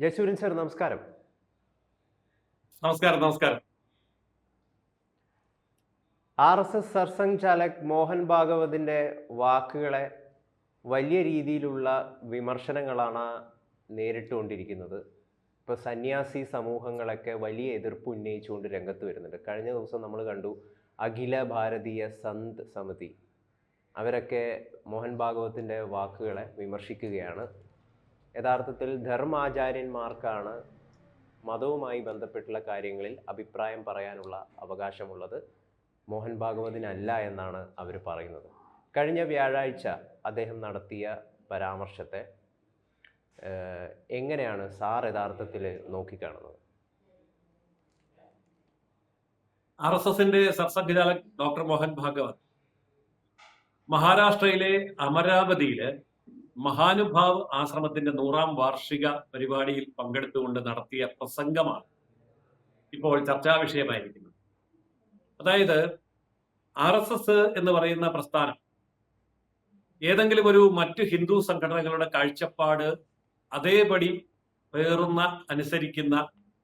Jayasuryan sir നമസ്കാരം. നമസ്കാരം നമസ്കാരം. R S S Sarsanghchalak Mohan ഭാഗവതിന്റെ വാക്കുകളെ വലിയ രീതിയിലുള്ള വിമർശനങ്ങളാണ് നേരിട്ടുകൊണ്ടിരിക്കുന്നത്. ഇപ്പോൾ സന്യാസി സമൂഹങ്ങളൊക്കെ വലിയ എതിർപ്പ് ഉന്നയിച്ചുകൊണ്ട് രംഗത്ത് വരുന്നുണ്ട്. കഴിഞ്ഞ ദിവസം നമ്മൾ കണ്ടു അഖില ഭാരതീയ സന്ത് സമിതി. അവരൊക്കെ മോഹൻ ഭാഗവത്തിന്റെ വാക്കുകളെ വിമർശിക്കുകയാണ്. യഥാർത്ഥത്തിൽ ധർമാചാര്യന്മാർക്കാണ് മതവുമായി ബന്ധപ്പെട്ടുള്ള കാര്യങ്ങളിൽ അഭിപ്രായം പറയാനുള്ള അവകാശമുള്ളത്. മോഹൻ ഭാഗവതിനല്ല എന്നാണ് അവർ പറയുന്നത്. കഴിഞ്ഞ വ്യാഴാഴ്ച അദ്ദേഹം നടത്തിയ പരാമർശത്തെ എങ്ങനെയാണ് സാർ യഥാർത്ഥത്തിൽ നോക്കിക്കാണുന്നത്? ആർ എസ് എസിന്റെ സർസംഘചാലക് ഡോക്ടർ മോഹൻ ഭാഗവത് മഹാരാഷ്ട്രയിലെ അമരാവതിയിൽ മഹാനുഭാവ് ആശ്രമത്തിന്റെ നൂറാം വാർഷിക പരിപാടിയിൽ പങ്കെടുത്തുകൊണ്ട് നടത്തിയ പ്രസംഗമാണ് ഇപ്പോൾ ചർച്ചാ വിഷയമായിരിക്കുന്നത്. അതായത് ആർ എസ് എസ് എന്ന് പറയുന്ന പ്രസ്ഥാനം ഏതെങ്കിലും ഒരു മറ്റു ഹിന്ദു സംഘടനകളുടെ കാഴ്ചപ്പാട് അതേപടി പേറുന്ന അനുസരിക്കുന്ന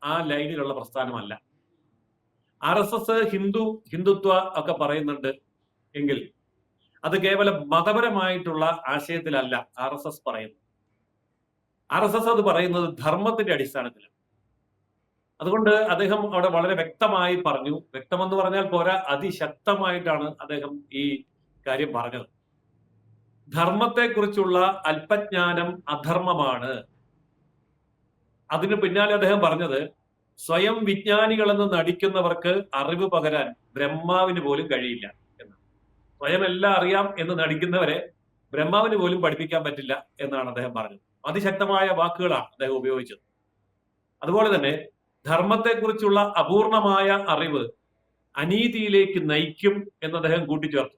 ആ ലൈനിലുള്ള പ്രസ്ഥാനമല്ല. R S S Hindu Hindutva ഒക്കെ പറയുന്നുണ്ട് എങ്കിൽ അത് കേവലം മതപരമായിട്ടുള്ള ആശയത്തിലല്ല ആർ എസ് എസ് പറയുന്നത് ആർ എസ് എസ് അത് പറയുന്നത് ധർമ്മത്തിന്റെ അടിസ്ഥാനത്തിലാണ്. അതുകൊണ്ട് അദ്ദേഹം അവിടെ വളരെ വ്യക്തമായി പറഞ്ഞു. വ്യക്തമെന്ന് പറഞ്ഞാൽ പോരാ അതിശക്തമായിട്ടാണ് അദ്ദേഹം ഈ കാര്യം പറഞ്ഞത്. ധർമ്മത്തെക്കുറിച്ചുള്ള അല്പജ്ഞാനം അധർമ്മമാണ്. അതിന് പിന്നാലെ അദ്ദേഹം പറഞ്ഞത് സ്വയം വിജ്ഞാനികളെന്ന് നടിക്കുന്നവർക്ക് അറിവ് പകരാൻ ബ്രഹ്മാവിന് പോലും കഴിയില്ല. എന്ന് സ്വയം എല്ലാം അറിയാം എന്ന് നടിക്കുന്നവരെ ബ്രഹ്മാവിന് പോലും പഠിപ്പിക്കാൻ പറ്റില്ല എന്നാണ് അദ്ദേഹം പറഞ്ഞത്. അതിശക്തമായ വാക്കുകളാണ് അദ്ദേഹം ഉപയോഗിച്ചത്. അതുപോലെ തന്നെ ധർമ്മത്തെക്കുറിച്ചുള്ള അപൂർണമായ അറിവ് അനീതിയിലേക്ക് നയിക്കും എന്ന് അദ്ദേഹം കൂട്ടിച്ചേർത്തു.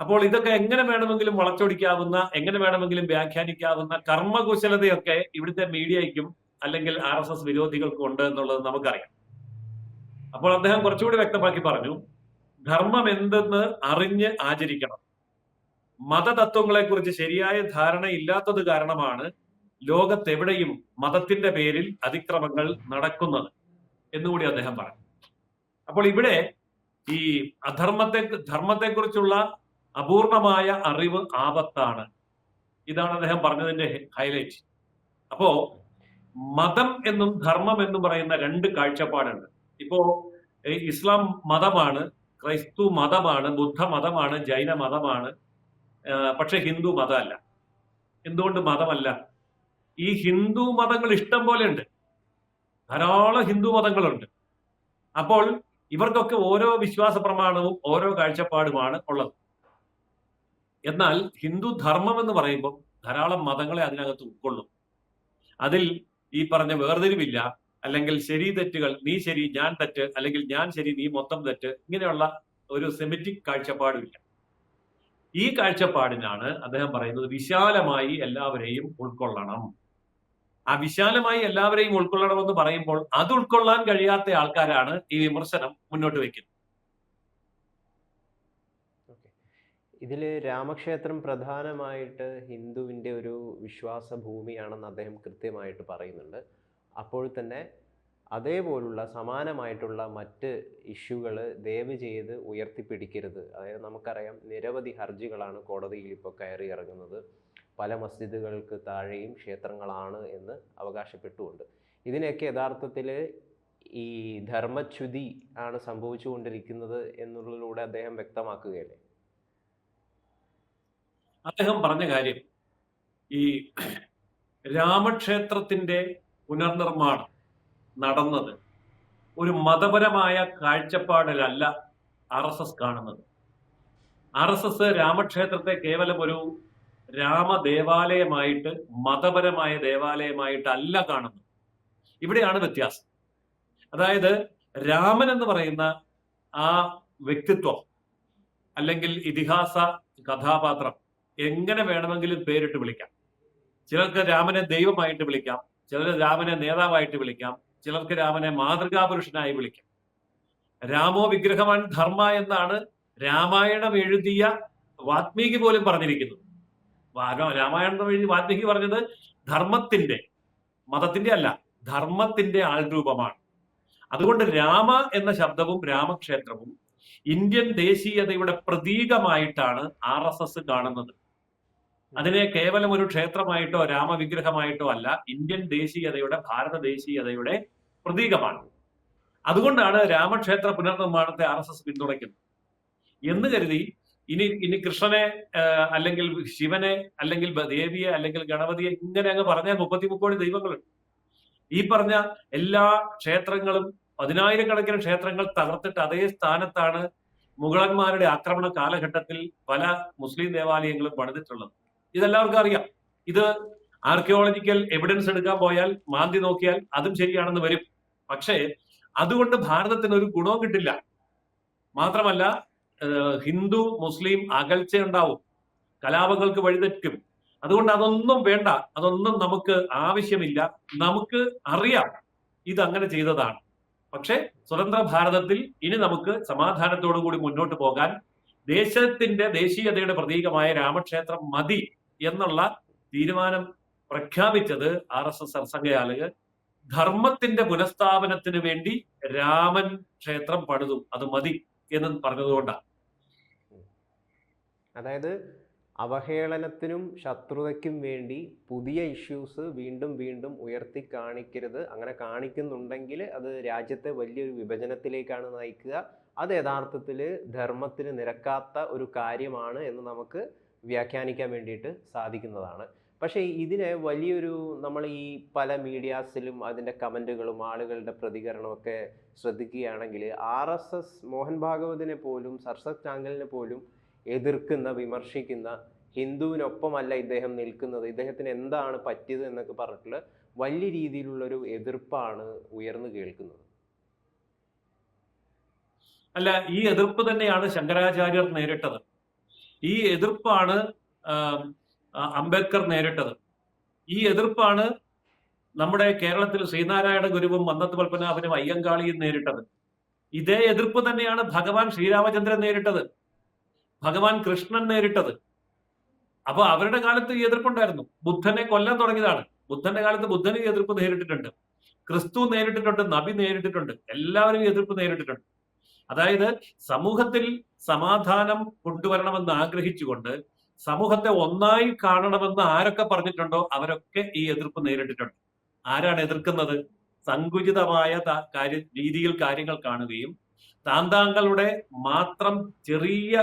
അപ്പോൾ ഇതൊക്കെ എങ്ങനെ വേണമെങ്കിലും വളച്ചൊടിക്കാവുന്ന എങ്ങനെ വേണമെങ്കിലും വ്യാഖ്യാനിക്കാവുന്ന കർമ്മകുശലതയൊക്കെ ഇവിടുത്തെ മീഡിയയ്ക്കും അല്ലെങ്കിൽ ആർ എസ് എസ് വിരോധികൾക്കും ഉണ്ട് എന്നുള്ളത് നമുക്കറിയാം. അപ്പോൾ അദ്ദേഹം കുറച്ചുകൂടി വ്യക്തമാക്കി പറഞ്ഞു ധർമ്മം എന്തെന്ന് അറിഞ്ഞ് ആചരിക്കണം. മതതത്വങ്ങളെ കുറിച്ച് ശരിയായ ധാരണ ഇല്ലാത്തത് കാരണമാണ് ലോകത്തെവിടെയും മതത്തിന്റെ പേരിൽ അതിക്രമങ്ങൾ നടക്കുന്നത് എന്നുകൂടി അദ്ദേഹം പറഞ്ഞു. അപ്പോൾ ഇവിടെ ഈ അധർമ്മത്തെ ധർമ്മത്തെക്കുറിച്ചുള്ള അപൂർണമായ അറിവ് ആപത്താണ്. ഇതാണ് അദ്ദേഹം പറഞ്ഞതിന്റെ ഹൈലൈറ്റ് അപ്പോ മതം എന്നും ധർമ്മം എന്നും പറയുന്ന രണ്ട് കാഴ്ചപ്പാടുണ്ട്. ഇപ്പോ ഇസ്ലാം മതമാണ് ക്രൈസ്തു മതമാണ് ബുദ്ധ മതമാണ് ജൈന മതമാണ്. പക്ഷെ ഹിന്ദു മതമല്ല. എന്തുകൊണ്ട് മതമല്ല? ഈ ഹിന്ദു മതങ്ങൾ ഇഷ്ടം പോലെ ഉണ്ട് ധാരാളം ഹിന്ദു മതങ്ങളുണ്ട്. അപ്പോൾ ഇവർക്കൊക്കെ ഓരോ വിശ്വാസ പ്രമാണവും ഓരോ കാഴ്ചപ്പാടുമാണ് ഉള്ളത്. എന്നാൽ ഹിന്ദു ധർമ്മം എന്ന് പറയുമ്പോൾ ധാരാളം മതങ്ങളെ അതിനകത്ത് ഉൾക്കൊള്ളും. അതിൽ ഈ പറഞ്ഞ വേർതിരിവില്ല. അല്ലെങ്കിൽ ശരി തെറ്റുകൾ നീ ശരി ഞാൻ തെറ്റ് അല്ലെങ്കിൽ ഞാൻ ശരി നീ മൊത്തം തെറ്റ് ഇങ്ങനെയുള്ള ഒരു സെമിറ്റിക് കാഴ്ചപ്പാടില്ല. ഈ കാഴ്ചപ്പാടിനാണ് അദ്ദേഹം പറയുന്നത് വിശാലമായി എല്ലാവരെയും ഉൾക്കൊള്ളണം. ആ വിശാലമായി എല്ലാവരെയും ഉൾക്കൊള്ളണമെന്ന് പറയുമ്പോൾ അത് ഉൾക്കൊള്ളാൻ കഴിയാത്ത ആൾക്കാരാണ് ഈ വിമർശനം മുന്നോട്ട് വയ്ക്കുന്നത്. ഓക്കെ. ഇതിൽ രാമക്ഷേത്രം പ്രധാനമായിട്ട് ഹിന്ദുവിന്റെ ഒരു വിശ്വാസ ഭൂമിയാണെന്ന് അദ്ദേഹം കൃത്യമായിട്ട് പറയുന്നുണ്ട്. അപ്പോൾ തന്നെ അതേപോലുള്ള സമാനമായിട്ടുള്ള മറ്റ് ഇഷ്യൂകൾ ദയവ് ചെയ്ത് ഉയർത്തിപ്പിടിക്കരുത്. അതായത് നമുക്കറിയാം നിരവധി ഹർജികളാണ് കോടതിയിൽ ഇപ്പോൾ കയറി ഇറങ്ങുന്നത്. പല മസ്ജിദുകൾക്ക് താഴെയും ക്ഷേത്രങ്ങളാണ് എന്ന് അവകാശപ്പെട്ടുകൊണ്ട്. ഇതിനെയൊക്കെ യഥാർത്ഥത്തിൽ ഈ ധർമ്മച്യുതി ആണ് സംഭവിച്ചുകൊണ്ടിരിക്കുന്നത് എന്നുള്ളതിലൂടെ അദ്ദേഹം വ്യക്തമാക്കുകയല്ലേ? അദ്ദേഹം പറഞ്ഞ കാര്യം ഈ രാമക്ഷേത്രത്തിന്റെ പുനർനിർമ്മാണം നടന്നത് ഒരു മതപരമായ കാഴ്ചപ്പാടിലല്ല ആർ എസ് എസ് കാണുന്നത്. ആർ എസ് എസ് രാമക്ഷേത്രത്തെ കേവലം ഒരു രാമദേവാലയമായിട്ട് മതപരമായ ദേവാലയമായിട്ടല്ല കാണുന്നത്. ഇവിടെയാണ് വ്യത്യാസം. അതായത് രാമൻ എന്ന് പറയുന്ന ആ വ്യക്തിത്വം അല്ലെങ്കിൽ ഇതിഹാസ കഥാപാത്രം എങ്ങനെ വേണമെങ്കിലും പേരിട്ട് വിളിക്കാം. ചിലർക്ക് രാമനെ ദൈവമായിട്ട് വിളിക്കാം. ചിലർ രാമനെ നേതാവായിട്ട് വിളിക്കാം ചിലർക്ക് രാമനെ മാതൃകാപുരുഷനായി വിളിക്കാം. രാമോ വിഗ്രഹവാൻ ധർമ്മ എന്നാണ് രാമായണം എഴുതിയ വാത്മീകി പോലും പറഞ്ഞിരിക്കുന്നത്. രാമായണം എഴുതി വാത്മീകി പറഞ്ഞത് ധർമ്മത്തിന്റെ മതത്തിന്റെ അല്ല ധർമ്മത്തിന്റെ ആൾരൂപമാണ്. അതുകൊണ്ട് രാമ എന്ന ശബ്ദവും രാമക്ഷേത്രവും ഇന്ത്യൻ ദേശീയതയുടെ പ്രതീകമായിട്ടാണ് ആർ കാണുന്നത്. അതിനെ കേവലം ഒരു ക്ഷേത്രമായിട്ടോ രാമവിഗ്രഹമായിട്ടോ അല്ല ഇന്ത്യൻ ദേശീയതയുടെ ഭാരത ദേശീയതയുടെ പ്രതീകമാണ്. അതുകൊണ്ടാണ് രാമക്ഷേത്ര പുനർനിർമ്മാണത്തെ ആർ എസ് എസ് പിന്തുണയ്ക്കുന്നത്. എന്ന് കരുതി ഇനി ഇനി കൃഷ്ണനെ അല്ലെങ്കിൽ ശിവനെ അല്ലെങ്കിൽ ദേവിയെ അല്ലെങ്കിൽ ഗണപതിയെ ഇങ്ങനെ അങ്ങ് പറഞ്ഞാൽ മുപ്പത്തി മുക്കോടി ദൈവങ്ങളുണ്ട്. ഈ പറഞ്ഞ എല്ലാ ക്ഷേത്രങ്ങളും പതിനായിരക്കണക്കിന് ക്ഷേത്രങ്ങൾ തകർത്തിട്ട് അതേ സ്ഥാനത്താണ് മുഗളന്മാരുടെ ആക്രമണ കാലഘട്ടത്തിൽ പല മുസ്ലിം ദേവാലയങ്ങളും പണിതിട്ടുള്ളത്. ഇതെല്ലാവർക്കും അറിയാം. ഇത് ആർക്കിയോളജിക്കൽ എവിഡൻസ് എടുക്കാൻ പോയാൽ മാന്തി നോക്കിയാൽ അതും ശരിയാണെന്ന് വരും. പക്ഷേ അതുകൊണ്ട് ഭാരതത്തിന് ഒരു ഗുണവും കിട്ടില്ല. മാത്രമല്ല ഹിന്ദു മുസ്ലിം അകൽച്ച ഉണ്ടാവും കലാപങ്ങൾക്ക് വഴിതെറ്റും. അതുകൊണ്ട് അതൊന്നും വേണ്ട. അതൊന്നും നമുക്ക് ആവശ്യമില്ല. നമുക്ക് അറിയാം ഇത് അങ്ങനെ ചെയ്തതാണ്. പക്ഷേ സ്വതന്ത്ര ഭാരതത്തിൽ ഇനി നമുക്ക് സമാധാനത്തോടു കൂടി മുന്നോട്ട് പോകാൻ ദേശത്തിന്റെ ദേശീയതയുടെ പ്രതീകമായ രാമക്ഷേത്രം മതി. എന്നുള്ള തീരുമാനം പ്രഖ്യാപിച്ചത് ആർ എസ് എസ് സർസംഘയാളുകൾ. ധർമ്മത്തിന്റെ പുനഃസ്ഥാപനത്തിന് വേണ്ടി രാമൻ ക്ഷേത്രം പണിതു. അത് മതി എന്ന് പറഞ്ഞതുകൊണ്ടാണ്. അതായത് അവഹേളനത്തിനും ശത്രുതയ്ക്കും വേണ്ടി പുതിയ ഇഷ്യൂസ് വീണ്ടും വീണ്ടും ഉയർത്തി കാണിക്കരുത്. അങ്ങനെ കാണിക്കുന്നുണ്ടെങ്കിൽ അത് രാജ്യത്തെ വലിയൊരു വിഭജനത്തിലേക്കാണ് നയിക്കുക. അത് യഥാർത്ഥത്തിൽ ധർമ്മത്തിന് നിരക്കാത്ത ഒരു കാര്യമാണ് എന്ന് നമുക്ക് വ്യാഖ്യാനിക്കാൻ വേണ്ടിയിട്ട് സാധിക്കുന്നതാണ്. പക്ഷേ ഇതിനെ വലിയൊരു നമ്മൾ ഈ പല മീഡിയാസിലും അതിന്റെ കമന്റുകളും ആളുകളുടെ പ്രതികരണമൊക്കെ ശ്രദ്ധിക്കുകയാണെങ്കിൽ ആർ എസ് എസ് മോഹൻ ഭാഗവതിനെ പോലും സർസക് ചാങ്കലിനെ പോലും എതിർക്കുന്ന വിമർശിക്കുന്ന ഹിന്ദുവിനൊപ്പമല്ല ഇദ്ദേഹം നിൽക്കുന്നത്. ഇദ്ദേഹത്തിന് എന്താണ് പറ്റിയത് എന്നൊക്കെ പറഞ്ഞിട്ടുള്ള വലിയ രീതിയിലുള്ളൊരു എതിർപ്പാണ് ഉയർന്നു കേൾക്കുന്നത്. അല്ല ഈ എതിർപ്പ് തന്നെയാണ് ശങ്കരാചാര്യർ നേരിട്ടത്. ഈ എതിർപ്പാണ് അംബേദ്കർ നേരിട്ടത്. ഈ എതിർപ്പാണ് നമ്മുടെ കേരളത്തിൽ ശ്രീനാരായണ ഗുരുവും മന്നത്ത് പത്മനാഭനും അയ്യങ്കാളിയും നേരിട്ടത്. ഇതേ എതിർപ്പ് തന്നെയാണ് ഭഗവാൻ ശ്രീരാമചന്ദ്രൻ നേരിട്ടത്. ഭഗവാൻ കൃഷ്ണൻ നേരിട്ടത്. അപ്പൊ അവരുടെ കാലത്ത് ഈ എതിർപ്പുണ്ടായിരുന്നു. ബുദ്ധനെ കൊല്ലാൻ തുടങ്ങിയതാണ്. ബുദ്ധന്റെ കാലത്ത് ബുദ്ധന് എതിർപ്പ് നേരിട്ടിട്ടുണ്ട്. ക്രിസ്തു നേരിട്ടിട്ടുണ്ട് നബി നേരിട്ടിട്ടുണ്ട്. എല്ലാവരും എതിർപ്പ് നേരിട്ടിട്ടുണ്ട്. അതായത് സമൂഹത്തിൽ സമാധാനം കൊണ്ടുവരണമെന്ന് ആഗ്രഹിച്ചുകൊണ്ട് സമൂഹത്തെ ഒന്നായി കാണണമെന്ന് ആരൊക്കെ പറഞ്ഞിട്ടുണ്ടോ അവരൊക്കെ ഈ എതിർപ്പ് നേരിട്ടിട്ടുണ്ട്. ആരാണ് എതിർക്കുന്നത്? സങ്കുചിതമായ കാര്യ രീതിയിൽ കാര്യങ്ങൾ കാണുകയും താന്താങ്കളുടെ മാത്രം ചെറിയ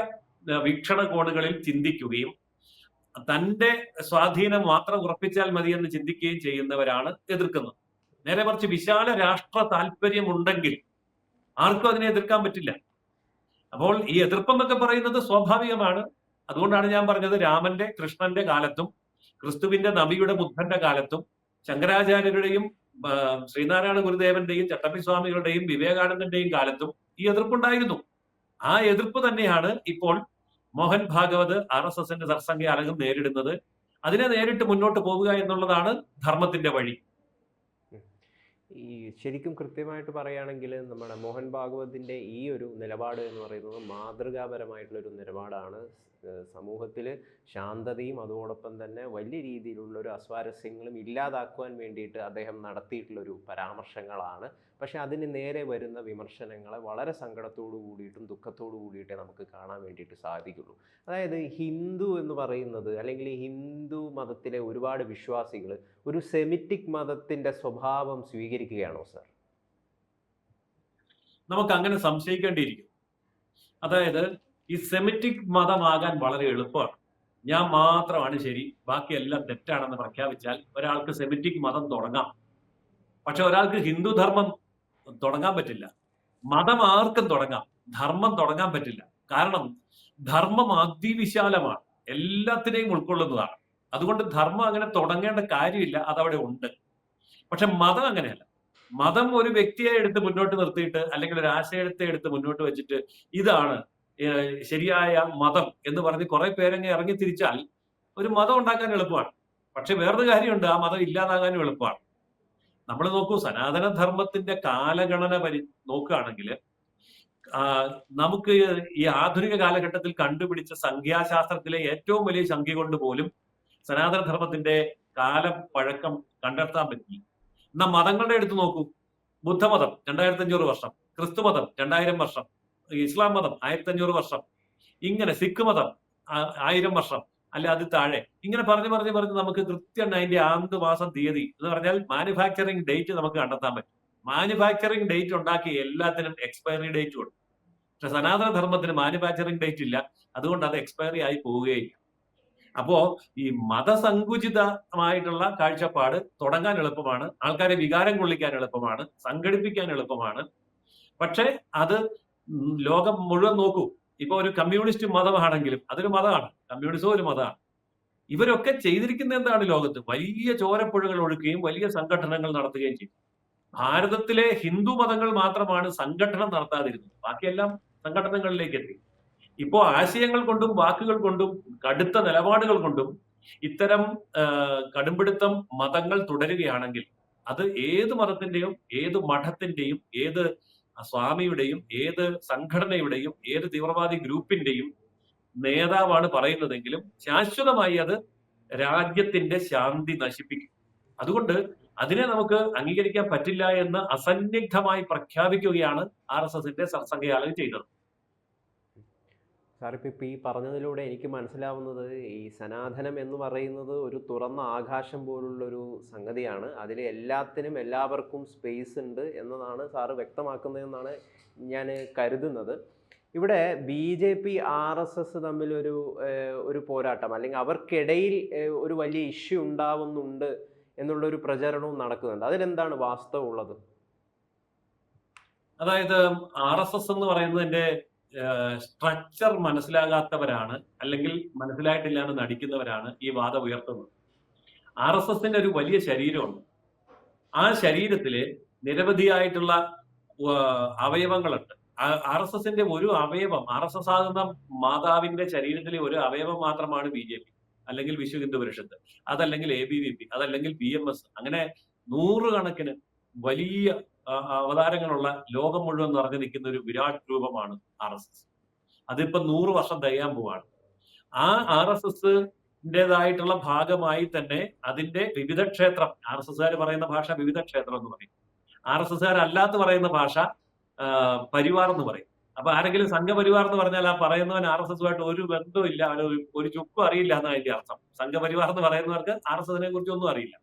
വീക്ഷണകോണുകളിൽ ചിന്തിക്കുകയും തന്റെ സ്വാധീനം മാത്രം ഉറപ്പിച്ചാൽ എന്ന് ചിന്തിക്കുകയും ചെയ്യുന്നവരാണ് എതിർക്കുന്നത്. നേരെ മറിച്ച് വിശാല രാഷ്ട്ര താല്പര്യമുണ്ടെങ്കിൽ ആർക്കും അതിനെ എതിർക്കാൻ പറ്റില്ല. അപ്പോൾ ഈ എതിർപ്പം എതിർപ്പെന്നൊക്കെ പറയുന്നത് സ്വാഭാവികമാണ്. അതുകൊണ്ടാണ് ഞാൻ പറഞ്ഞത് രാമന്റെ കൃഷ്ണന്റെ കാലത്തും ക്രിസ്തുവിന്റെ നബിയുടെ ബുദ്ധന്റെ കാലത്തും ശങ്കരാചാര്യരുടെയും ശ്രീനാരായണ ഗുരുദേവന്റെയും ചട്ടമ്പിസ്വാമികളുടെയും വിവേകാനന്ദന്റെയും കാലത്തും ഈ എതിർപ്പുണ്ടായിരുന്നു. ആ എതിർപ്പ് തന്നെയാണ് ഇപ്പോൾ മോഹൻ ഭാഗവത് ആർ എസ് എസിന്റെ സർസംഘയാലകം നേരിടുന്നത്. അതിനെ നേരിട്ട് മുന്നോട്ട് പോവുക എന്നുള്ളതാണ് ധർമ്മത്തിന്റെ വഴി. ഈ ശരിക്കും കൃത്യമായിട്ട് പറയുകയാണെങ്കിൽ നമ്മുടെ മോഹൻ ഭാഗവതിന്റെ ഈ ഒരു നിലപാട് എന്ന് പറയുന്നത് മാതൃകാപരമായിട്ടുള്ള ഒരു നിലപാടാണ് സമൂഹത്തിൽ ശാന്തതയും അതോടൊപ്പം തന്നെ വലിയ രീതിയിലുള്ള ഒരു അസ്വാരസ്യങ്ങളും ഇല്ലാതാക്കുവാൻ വേണ്ടിയിട്ട് അദ്ദേഹം നടത്തിയിട്ടുള്ളൊരു പരാമർശങ്ങളാണ്. പക്ഷെ അതിന് നേരെ വരുന്ന വിമർശനങ്ങളെ വളരെ സങ്കടത്തോടു കൂടിയിട്ടും ദുഃഖത്തോടു കൂടിയിട്ടേ നമുക്ക് കാണാൻ വേണ്ടിയിട്ട് സാധിക്കുള്ളൂ. അതായത് ഹിന്ദു എന്ന് പറയുന്നത് അല്ലെങ്കിൽ ഹിന്ദു മതത്തിലെ ഒരുപാട് വിശ്വാസികൾ ഒരു സെമിറ്റിക് മതത്തിന്റെ സ്വഭാവം സ്വീകരിക്കുകയാണോ സർ? നമുക്ക് അങ്ങനെ സംശയിക്കേണ്ടിയിരിക്കും. അതായത് ഈ സെമിറ്റിക് മതമാകാൻ വളരെ എളുപ്പമാണ്. ഞാൻ മാത്രമാണ് ശരി ബാക്കിയെല്ലാം തെറ്റാണെന്ന് പ്രഖ്യാപിച്ചാൽ ഒരാൾക്ക് സെമിറ്റിക് മതം തുടങ്ങാം. പക്ഷെ ഒരാൾക്ക് ഹിന്ദു ധർമ്മം തുടങ്ങാൻ പറ്റില്ല. മതം ആർക്കും തുടങ്ങാം ധർമ്മം തുടങ്ങാൻ പറ്റില്ല. കാരണം ധർമ്മം അതിവിശാലമാണ് എല്ലാത്തിനെയും ഉൾക്കൊള്ളുന്നതാണ്. അതുകൊണ്ട് ധർമ്മം അങ്ങനെ തുടങ്ങേണ്ട കാര്യമില്ല അതവിടെ ഉണ്ട്. പക്ഷെ മതം അങ്ങനെയല്ല. മതം ഒരു വ്യക്തിയെ എടുത്ത് മുന്നോട്ട് നിർത്തിയിട്ട് അല്ലെങ്കിൽ ഒരു ആശയത്തെ എടുത്ത് മുന്നോട്ട് വെച്ചിട്ട് ഇതാണ് ശരിയായ മതം എന്ന് പറഞ്ഞ് കുറെ പേരങ്ങ് ഇറങ്ങി തിരിച്ചാൽ ഒരു മതം ഉണ്ടാക്കാൻ എളുപ്പമാണ്. പക്ഷെ വേറൊരു കാര്യമുണ്ട് ആ മതം ഇല്ലാതാകാനും എളുപ്പമാണ്. നമ്മൾ നോക്കൂ സനാതന ധർമ്മത്തിന്റെ കാലഗണന പരി നോക്കുകയാണെങ്കിൽ നമുക്ക് ഈ ആധുനിക കാലഘട്ടത്തിൽ കണ്ടുപിടിച്ച സംഖ്യാശാസ്ത്രത്തിലെ ഏറ്റവും വലിയ സംഖ്യ കൊണ്ട് പോലും സനാതന ധർമ്മത്തിന്റെ കാലപ്പഴക്കം കണ്ടെത്താൻ പറ്റി. എന്നാ മതങ്ങളുടെ എടുത്ത് നോക്കൂ. ബുദ്ധമതം രണ്ടായിരത്തി അഞ്ഞൂറ് വർഷം ക്രിസ്തുമതം രണ്ടായിരം വർഷം ഇസ്ലാം മതം ആയിരത്തി അഞ്ഞൂറ് വർഷം. ഇങ്ങനെ സിഖ് മതം ആയിരം വർഷം. അല്ലെ അത് താഴെ. ഇങ്ങനെ പറഞ്ഞു പറഞ്ഞു പറഞ്ഞ് നമുക്ക് കൃത്യം അതിന്റെ ആന്ത് മാസം തീയതി എന്ന് പറഞ്ഞാൽ മാനുഫാക്ചറിങ് ഡേറ്റ് നമുക്ക് കണ്ടെത്താൻ പറ്റും. മാനുഫാക്ചറിങ് ഡേറ്റ് ഉണ്ടാക്കി എല്ലാത്തിനും എക്സ്പയറി ഡേറ്റ് ഉണ്ട് പക്ഷെ സനാതന ധർമ്മത്തിന് മാനുഫാക്ചറിങ് ഡേറ്റ് ഇല്ല. അതുകൊണ്ട് അത് എക്സ്പയറി ആയി പോവുകയില്ല. അപ്പോ ഈ മതസങ്കുചിതമായിട്ടുള്ള കാഴ്ചപ്പാട് തുടങ്ങാൻ എളുപ്പമാണ്. ആൾക്കാരെ വികാരം കൊള്ളിക്കാൻ എളുപ്പമാണ്. സംഘടിപ്പിക്കാൻ എളുപ്പമാണ്. പക്ഷെ അത് ലോകം മുഴുവൻ നോക്കൂ. ഇപ്പൊ ഒരു കമ്മ്യൂണിസ്റ്റ് മതമാണെങ്കിലും അതൊരു മതമാണ്. കമ്മ്യൂണിസം ഒരു മതമാണ്. ഇവരൊക്കെ ചെയ്തിരിക്കുന്ന എന്താണ് ലോകത്ത്? വലിയ ചോരപ്പുഴകൾ ഒഴുക്കുകയും വലിയ സംഘടനകൾ നടത്തുകയും ചെയ്തു. ഭാരതത്തിലെ ഹിന്ദു മതങ്ങൾ മാത്രമാണ് സംഘടന നടത്താതിരുന്നത്. ബാക്കിയെല്ലാം സംഘടനകളിലേക്ക് എത്തി. ഇപ്പോ ആശയങ്ങൾ കൊണ്ടും വാക്കുകൾ കൊണ്ടും കടുത്ത നിലപാടുകൾ കൊണ്ടും ഇത്തരം കടുംപിടുത്തം മതങ്ങൾ തുടരുകയാണെങ്കിൽ അത് ഏത് മതത്തിന്റെയും ഏത് മഠത്തിന്റെയും ഏത് സ്വാമിയുടെയും ഏത് സംഘടനയുടെയും ഏത് തീവ്രവാദി ഗ്രൂപ്പിന്റെയും നേതാവാണ് പറയുന്നതെങ്കിലും ശാശ്വതമായി അത് രാജ്യത്തിന്റെ ശാന്തി നശിപ്പിക്കും. അതുകൊണ്ട് അതിനെ നമുക്ക് അംഗീകരിക്കാൻ പറ്റില്ല എന്ന് അസന്നിഗ്ധമായി പ്രഖ്യാപിക്കുകയാണ് ആർ എസ് എസിന്റെ സർസംഘയാളകൾ ചെയ്തത്. സാർ ഇപ്പം ഇപ്പം ഈ പറഞ്ഞതിലൂടെ എനിക്ക് മനസ്സിലാവുന്നത് ഈ സനാതനം എന്ന് പറയുന്നത് ഒരു തുറന്ന ആകാശം പോലുള്ളൊരു സംഗതിയാണ്. അതിൽ എല്ലാത്തിനും എല്ലാവർക്കും സ്പേസ് ഉണ്ട് എന്നതാണ് സാറ് വ്യക്തമാക്കുന്നതെന്നാണ് ഞാൻ കരുതുന്നത്. ഇവിടെ B J P R S S തമ്മിലൊരു ഒരു പോരാട്ടം അല്ലെങ്കിൽ അവർക്കിടയിൽ ഒരു വലിയ ഇഷ്യൂ ഉണ്ടാവുന്നുണ്ട് എന്നുള്ളൊരു പ്രചരണവും നടക്കുന്നുണ്ട്. അതിലെന്താണ് വാസ്തവം ഉള്ളത്? അതായത് ആർ എസ് എസ് എന്ന് പറയുന്നതിന്റെ സ്ട്രക്ചർ മനസ്സിലാകാത്തവരാണ് അല്ലെങ്കിൽ മനസ്സിലായിട്ടില്ല എന്ന് നടിക്കുന്നവരാണ് ഈ വാദം ഉയർത്തുന്നത്. ആർ എസ് എസിന്റെ ഒരു വലിയ ശരീരമുണ്ട്. ആ ശരീരത്തിൽ നിരവധിയായിട്ടുള്ള അവയവങ്ങളുണ്ട്. ആർ എസ് എസിന്റെ ഒരു അവയവം ആർ എസ് എസ് ആകുന്ന മാതാവിന്റെ ശരീരത്തിലെ ഒരു അവയവം മാത്രമാണ് ബി ജെ പി അല്ലെങ്കിൽ വിശ്വ ഹിന്ദു പരിഷത്ത്. അതല്ലെങ്കിൽ എ ബി വി പി അതല്ലെങ്കിൽ ബി എം എസ്. അങ്ങനെ നൂറുകണക്കിന് വലിയ അവതാരങ്ങളുള്ള ലോകം മുഴുവൻ നിറഞ്ഞു നിൽക്കുന്ന ഒരു വിരാട് രൂപമാണ് ആർ എസ് എസ്. അതിപ്പോ നൂറ് വർഷം തികയാൻ പോവാണ്. ആ ആർ എസ് എസിന്റെതായിട്ടുള്ള ഭാഗമായി തന്നെ അതിന്റെ വിവിധ ക്ഷേത്രം ആർ എസ് എസ്കാർ പറയുന്ന ഭാഷ വിവിധ ക്ഷേത്രം എന്ന് പറയും. ആർ എസ് എസ്കാർ അല്ലാത്ത പറയുന്ന ഭാഷ പരിവാർ എന്ന് പറയും. അപ്പൊ ആരെങ്കിലും സംഘപരിവാർ എന്ന് പറഞ്ഞാൽ ആ പറയുന്നവൻ ആർ എസ് എസുമായിട്ട് ഒരു ബന്ധവും ഇല്ല. അവന് ഒരു ചുക്കും അറിയില്ല എന്നാണ് അതിന്റെ അർത്ഥം. സംഘപരിവാർ എന്ന് പറയുന്നവർക്ക് ആർ എസ് എസിനെ കുറിച്ച് ഒന്നും അറിയില്ല.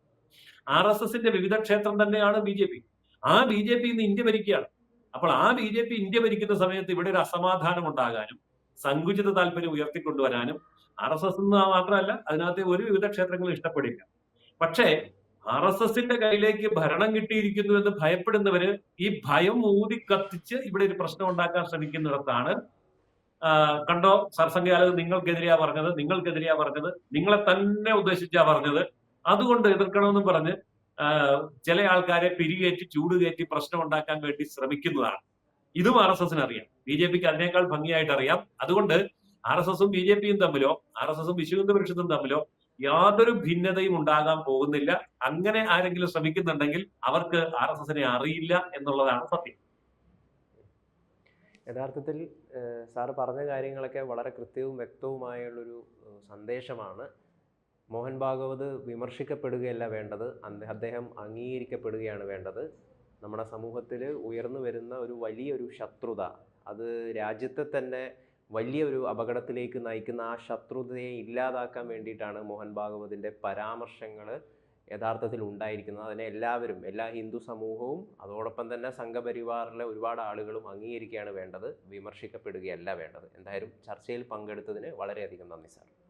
ആർ എസ് എസിന്റെ വിവിധ ക്ഷേത്രം തന്നെയാണ് ബി ജെ പി. ആ ബി ജെ പി ഇന്ന് ഇന്ത്യ ഭരിക്കുകയാണ്. അപ്പോൾ ആ ബി ജെ പി ഇന്ത്യ ഭരിക്കുന്ന സമയത്ത് ഇവിടെ ഒരു അസമാധാനം ഉണ്ടാകാനും സങ്കുചിത താല്പര്യം ഉയർത്തിക്കൊണ്ടുവരാനും ആർ എസ് എസ് എന്ന് മാത്രമല്ല അതിനകത്ത് ഒരു വിവിധ ക്ഷേത്രങ്ങളും ഇഷ്ടപ്പെടില്ല പക്ഷേ ആർ എസ് എസിന്റെ കയ്യിലേക്ക് ഭരണം കിട്ടിയിരിക്കുന്നു എന്ന് ഭയപ്പെടുന്നവര് ഈ ഭയം ഊതി കത്തിച്ച് ഇവിടെ ഒരു പ്രശ്നം ഉണ്ടാക്കാൻ ശ്രമിക്കുന്നിടത്താണ് കണ്ടോ സർസംഘാലത് നിങ്ങൾക്കെതിരെയാ പറഞ്ഞത് നിങ്ങൾക്കെതിരെയാ പറഞ്ഞത് നിങ്ങളെ തന്നെ ഉദ്ദേശിച്ചാ പറഞ്ഞത്. അതുകൊണ്ട് എതിർക്കണമെന്നും പറഞ്ഞ് ചില ആൾക്കാരെ പിരികേറ്റി ചൂടുകയറ്റി പ്രശ്നം ഉണ്ടാക്കാൻ വേണ്ടി ശ്രമിക്കുന്നതാണ്. ഇതും ആർ എസ് എസിന് അറിയാം. ബി ജെ പിക്ക് അതിനേക്കാൾ ഭംഗിയായിട്ട് അറിയാം. അതുകൊണ്ട് ആർ എസ് എസും ബി ജെ പിയും തമ്മിലോ ആർ എസ് എസും വിശ്വഹിന്ദു പരിഷത്തും തമ്മിലോ യാതൊരു ഭിന്നതയും ഉണ്ടാകാൻ പോകുന്നില്ല. അങ്ങനെ ആരെങ്കിലും ശ്രമിക്കുന്നുണ്ടെങ്കിൽ അവർക്ക് ആർ എസ് എസിനെ അറിയില്ല എന്നുള്ളതാണ് സത്യം. യഥാർത്ഥത്തിൽ സാർ പറഞ്ഞ കാര്യങ്ങളൊക്കെ വളരെ കൃത്യവും വ്യക്തവുമായുള്ളൊരു സന്ദേശമാണ്. മോഹൻ ഭാഗവത് വിമർശിക്കപ്പെടുകയല്ല വേണ്ടത്. അദ്ദേഹം അംഗീകരിക്കപ്പെടുകയാണ് വേണ്ടത്. നമ്മുടെ സമൂഹത്തിൽ ഉയർന്നു വരുന്ന ഒരു വലിയൊരു ശത്രുത. അത് രാജ്യത്തെ തന്നെ വലിയൊരു അപകടത്തിലേക്ക് നയിക്കുന്ന ആ ശത്രുതയെ ഇല്ലാതാക്കാൻ വേണ്ടിയിട്ടാണ് മോഹൻ ഭാഗവതിന്റെ പരാമർശങ്ങൾ യഥാർത്ഥത്തിൽ ഉണ്ടായിരിക്കുന്നത്. അതിനെ എല്ലാവരും എല്ലാ ഹിന്ദു സമൂഹവും അതോടൊപ്പം തന്നെ സംഘപരിവാറിലെ ഒരുപാട് ആളുകളും അംഗീകരിക്കുകയാണ് വേണ്ടത്. വിമർശിക്കപ്പെടുകയല്ല വേണ്ടത്. എന്തായാലും ചർച്ചയിൽ പങ്കെടുത്തതിന് വളരെയധികം നന്ദി സാർ.